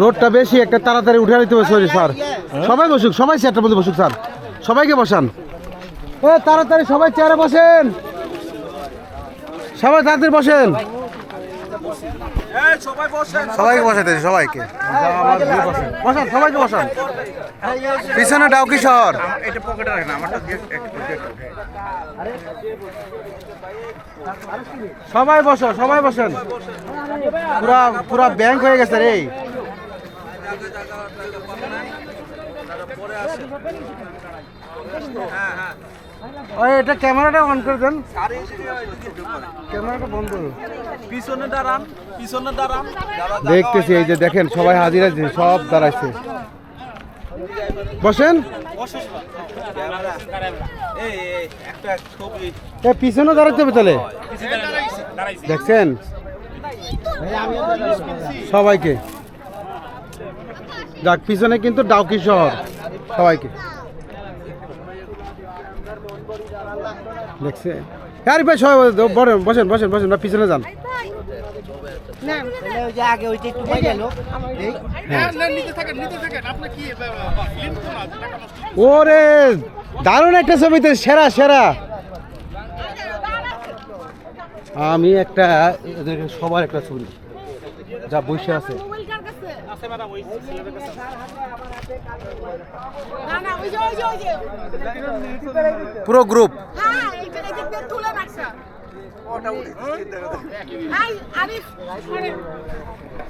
রোডটা বেশি একটা তাড়াতাড়ি উঠে নিতে হবে সরি স্যার। সবাই বসুক সবাই চেয়ারটার মধ্যে বসুক স্যার। সবাইকে বসান। এ তাড়াতাড়ি সবাই চেয়ারে বসেন। সবাই তাড়াতাড়ি বসেন। সবাইকে সবাইকে। বসান সবাইকে বসান। পিছনে ডাউকি শহর। সবাই বসো সবাই বসেন। পুরা পুরা ব্যাংক হয়ে গেছে রে। এটা ক্যামেরাটা অন করে দেন। ক্যামেরাটা বন্ধ পিছনে দাঁড়ান পিছনে দাঁড়ান। দেখতেছি এই যে দেখেন সবাই হাজির আছে সব দাঁড়াইছে। বসেন। পিছনে দাঁড়াতে হবে তাহলে। দেখছেন? সবাইকে। যাক পিছনে কিন্তু ডাউকি শহর। সবাইকে। দেখছে? আরে ভাই সবাই বসেন বসেন বসেন বসেন না পিছনে যান। এলো ওরে দারুণ একটা ছবিতে সেরা সেরা। আমি একটা সবার একটা ছবি। যা বসে আছে। আছে ম্যাডাম ওই ছেলেদের কাছে। না না ওই যে ওই যে ওই যে। পুরো গ্রুপ হ্যাঁ এই এইটা এইটা তুলে রাখছে। ওটা উঠে আরিফ